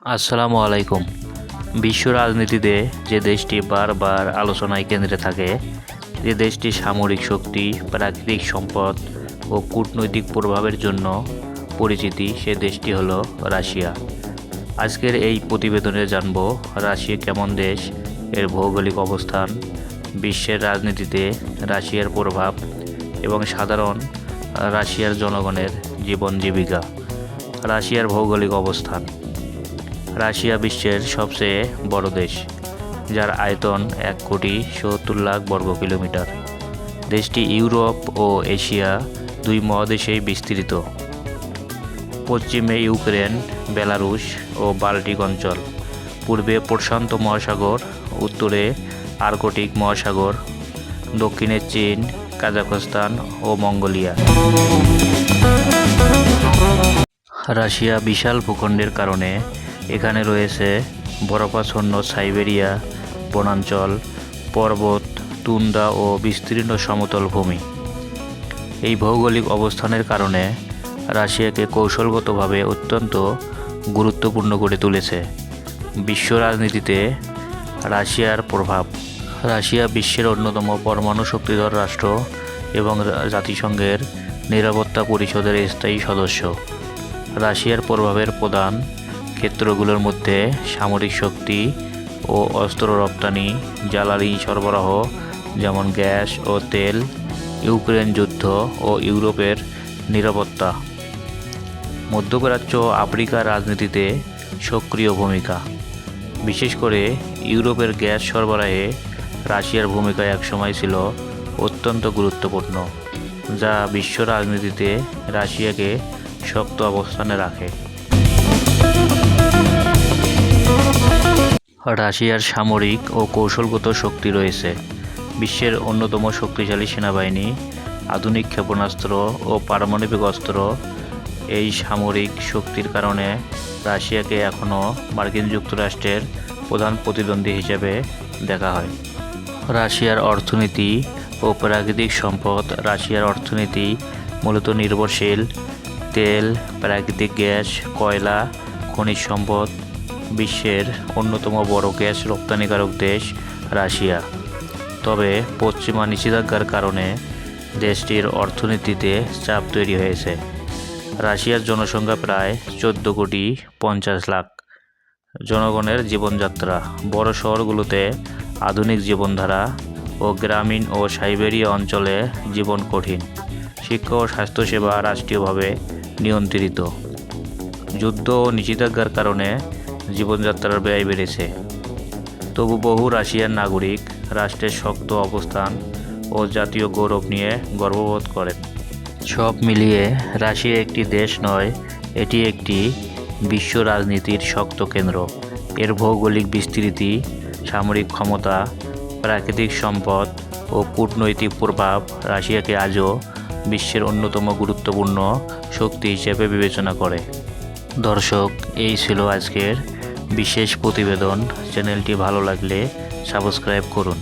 আসসালামু আলাইকুম। বিশ্ব রাজনীতিতে যে দেশটি বারবার আলোচনায় কেন্দ্রে থাকে, যে দেশটি সামরিক শক্তি, প্রাকৃতিক সম্পদ ও কূটনৈতিক প্রভাবের জন্য পরিচিতি, সে দেশটি হলো রাশিয়া। আজকের এই প্রতিবেদনে জানব রাশিয়া কেমন দেশ, এর ভৌগোলিক অবস্থান, বিশ্বের রাজনীতিতে রাশিয়ার প্রভাব এবং সাধারণ রাশিয়ার জনগণের জীবন জীবিকা, রাশিয়ার ভৌগোলিক অবস্থান। রাশিয়া বিশ্বের সবচেয়ে বড় দেশ, যার আয়তন এক কোটি সত্তর লাখ বর্গ কিলোমিটার। দেশটি ইউরোপ ও এশিয়া দুই মহাদেশেই বিস্তৃত। পশ্চিমে ইউক্রেন, বেলারুশ ও বাল্টিক অঞ্চল, পূর্বে প্রশান্ত মহাসাগর, উত্তরে আর্কটিক মহাসাগর, দক্ষিণে চীন, কাজাখস্তান ও মঙ্গোলিয়া। রাশিয়া বিশাল ভূখণ্ডের কারণে এখানে রয়েছে বরফাচ্ছন্ন সাইবেরিয়া, বনাঞ্চল, পর্বত তুন্দ্রা ও বিস্তীর্ণ সমতল ভূমি। এই ভৌগোলিক অবস্থানের কারণে রাশিয়াকে কৌশলগতভাবে অত্যন্ত গুরুত্বপূর্ণ করে তুলেছে। বিশ্ব রাজনীতিতে রাশিয়ার প্রভাব। রাশিয়া বিশ্বের অন্যতম পরমাণু শক্তিধর রাষ্ট্র এবং জাতিসংঘের নিরাপত্তা পরিষদের স্থায়ী সদস্য। রাশিয়ার প্রভাবের প্রধান ক্ষেত্রগুলোর মধ্যে সামরিক শক্তি ও অস্ত্র রপ্তানি, জ্বালানি সরবরাহ, যেমন গ্যাস ও তেল, ইউক্রেন যুদ্ধ ও ইউরোপের নিরাপত্তা। মধ্যপ্রাচ্য আফ্রিকার রাজনীতিতে সক্রিয় ভূমিকা। বিশেষ করে ইউরোপের গ্যাস সরবরাহে রাশিয়ার ভূমিকা একসময় ছিল অত্যন্ত গুরুত্বপূর্ণ, যা বিশ্ব রাজনীতিতে রাশিয়াকে শক্ত অবস্থানে রাখে। রাশিয়ার সামরিক ও কৌশলগত শক্তি রয়েছে। বিশ্বের অন্যতম শক্তিশালী সেনাবাহিনী, আধুনিক ক্ষেপণাস্ত্র ও পারমাণবিক অস্ত্র এই সামরিক শক্তির কারণে রাশিয়াকে এখনও মার্কিন যুক্তরাষ্ট্রের প্রধান প্রতিদ্বন্দ্বী হিসেবে দেখা হয়। রাশিয়ার অর্থনীতি ও প্রাকৃতিক সম্পদ, রাশিয়ার অর্থনীতি মূলত নির্ভরশীল। তেল, প্রাকৃতিক গ্যাস, কয়লা, খনিজ সম্পদ বিশ্বের অন্যতম বড় গ্যাস রপ্তানিকারক দেশ রাশিয়া। তবে পশ্চিমা নিষেধাজ্ঞার কারণে দেশটির অর্থনীতিতে চাপ তৈরি হয়েছে। রাশিয়ার জনসংখ্যা প্রায় চোদ্দ কোটি পঞ্চাশ লাখ। জনগণের জীবনযাত্রা, বড় শহরগুলোতে আধুনিক জীবনধারা ও গ্রামীণ ও সাইবেরিয়া অঞ্চলে জীবন কঠিন। শিক্ষা ও স্বাস্থ্যসেবা রাষ্ট্রীয়ভাবে নিয়ন্ত্রিত। যুদ্ধ ও নিষেধাজ্ঞার কারণে জীবনযাত্রার ব্যয় বেড়েছে। তবু বহু রাশিয়ান নাগরিক রাষ্ট্রের শক্ত অবস্থান ও জাতীয় গৌরব নিয়ে গর্ববোধ করেন। সব মিলিয়ে রাশিয়া একটি দেশ নয়, এটি একটি বিশ্ব রাজনীতির শক্ত কেন্দ্র। এর ভৌগোলিক বিস্তৃতি, সামরিক ক্ষমতা, প্রাকৃতিক সম্পদ ও কূটনৈতিক প্রভাব রাশিয়াকে আজও বিশ্বের অন্যতম গুরুত্বপূর্ণ শক্তি হিসেবে বিবেচনা করে। দর্শক, এই ছিল আজকের বিশেষ প্রতিবেদন চ্যানেলটি ভালো লাগলে সাবস্ক্রাইব করুন।